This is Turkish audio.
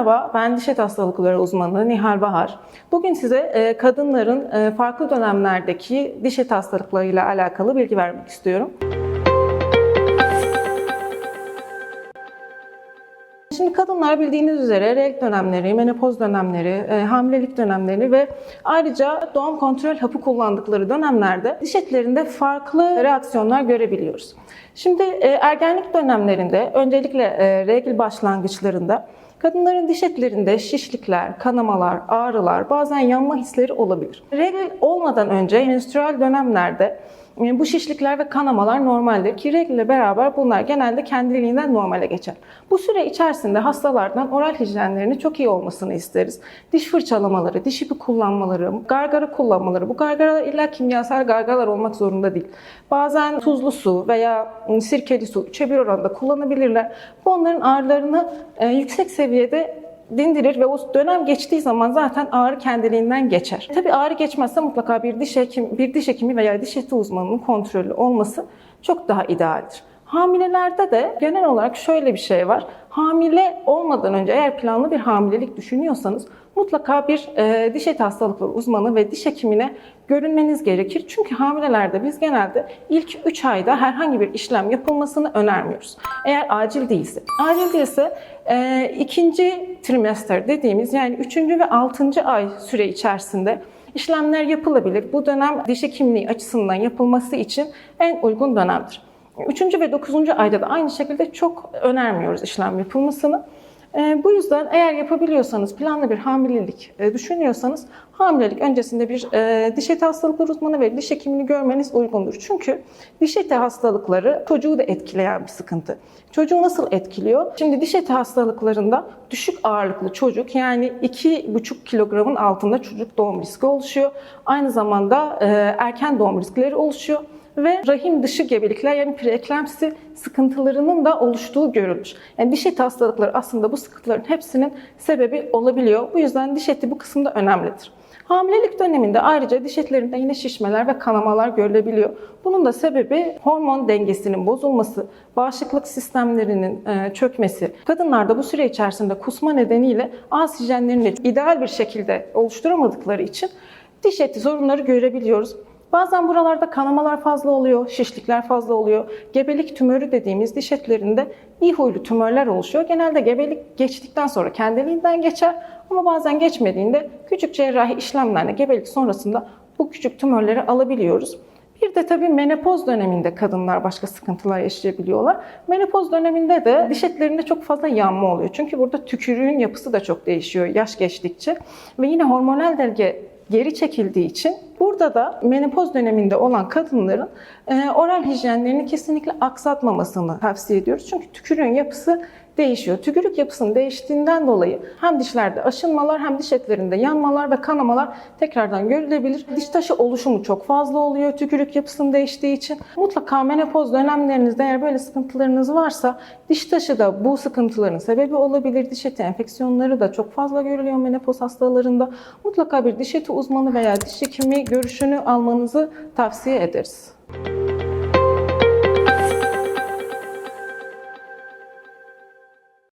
Merhaba, ben diş et hastalıkları uzmanı Nihal Bahar. Bugün size e, kadınların e, farklı dönemlerdeki diş et hastalıklarıyla alakalı bilgi vermek istiyorum. Şimdi kadınlar bildiğiniz üzere regl dönemleri, menopoz dönemleri, e, hamilelik dönemleri ve ayrıca doğum kontrol hapı kullandıkları dönemlerde diş etlerinde farklı reaksiyonlar görebiliyoruz. Şimdi ergenlik dönemlerinde öncelikle regl başlangıçlarında Kadınların diş etlerinde şişlikler, kanamalar, ağrılar, bazen yanma hisleri olabilir. Regl olmadan önce menstrüel dönemlerde e, bu şişlikler ve kanamalar normaldir ki regl beraber bunlar genelde kendiliğinden normale geçer. Bu süre içerisinde hastalardan oral hijyenlerinin çok iyi olmasını isteriz. Diş fırçalamaları, diş ipi kullanmaları, gargara kullanmaları, bu gargaralar illa kimyasal gargaralar olmak zorunda değil. Bazen tuzlu su veya sirkeli su 3'e 1 oranında kullanabilirler. Onların ağrılarını e, yüksek seviyede dindirir ve o dönem geçtiği zaman zaten ağrı kendiliğinden geçer. Tabii ağrı geçmezse mutlaka bir diş hekim, bir diş hekimi veya diş eti uzmanının kontrolü olması çok daha idealdir. Hamilelerde de genel olarak şöyle bir şey var. Hamile olmadan önce eğer planlı bir hamilelik düşünüyorsanız mutlaka bir e, diş eti hastalıkları uzmanı ve diş hekimine görünmeniz gerekir. Çünkü hamilelerde biz genelde ilk 3 ayda herhangi bir işlem yapılmasını önermiyoruz. Eğer acil değilse. Acil değilse e, ikinci trimester dediğimiz yani 3. ve 6. ay süre içerisinde işlemler yapılabilir. Bu dönem diş hekimliği açısından yapılması için en uygun dönemdir. Üçüncü ve dokuzuncu ayda da aynı şekilde çok önermiyoruz işlem yapılmasını. E, bu yüzden eğer yapabiliyorsanız, planlı bir hamilelik e, düşünüyorsanız hamilelik öncesinde bir e, diş eti hastalıkları uzmanı ve diş hekimini görmeniz uygundur. Çünkü diş eti hastalıkları çocuğu da etkileyen bir sıkıntı. Çocuğu nasıl etkiliyor? Şimdi diş eti hastalıklarında düşük ağırlıklı çocuk yani 2,5 kilogramın altında çocuk doğum riski oluşuyor. Aynı zamanda e, erken doğum riskleri oluşuyor ve rahim dışı gebelikler yani preeklemsi sıkıntılarının da oluştuğu görülmüş. Yani diş eti hastalıkları aslında bu sıkıntıların hepsinin sebebi olabiliyor. Bu yüzden diş eti bu kısımda önemlidir. Hamilelik döneminde ayrıca diş etlerinde yine şişmeler ve kanamalar görülebiliyor. Bunun da sebebi hormon dengesinin bozulması, bağışıklık sistemlerinin e, çökmesi. Kadınlarda bu süre içerisinde kusma nedeniyle hijyenlerini ideal bir şekilde oluşturamadıkları için diş eti sorunları görebiliyoruz. Bazen buralarda kanamalar fazla oluyor, şişlikler fazla oluyor. Gebelik tümörü dediğimiz diş etlerinde iyi huylu tümörler oluşuyor. Genelde gebelik geçtikten sonra kendiliğinden geçer ama bazen geçmediğinde küçük cerrahi işlemlerle gebelik sonrasında bu küçük tümörleri alabiliyoruz. Bir de tabii menopoz döneminde kadınlar başka sıkıntılar yaşayabiliyorlar. Menopoz döneminde de diş etlerinde çok fazla yanma oluyor. Çünkü burada tükürüğün yapısı da çok değişiyor yaş geçtikçe. Ve yine hormonal denge geri çekildiği için burada da menopoz döneminde olan kadınların e, oral hijyenlerini kesinlikle aksatmamasını tavsiye ediyoruz. Çünkü tükürüğün yapısı değişiyor. Tükürük yapısının değiştiğinden dolayı hem dişlerde aşınmalar hem diş etlerinde yanmalar ve kanamalar tekrardan görülebilir. Diş taşı oluşumu çok fazla oluyor tükürük yapısının değiştiği için. Mutlaka menopoz dönemlerinizde eğer böyle sıkıntılarınız varsa diş taşı da bu sıkıntıların sebebi olabilir. Diş eti enfeksiyonları da çok fazla görülüyor menopoz hastalarında. Mutlaka bir diş eti uzmanı veya diş hekimi görüşünü almanızı tavsiye ederiz.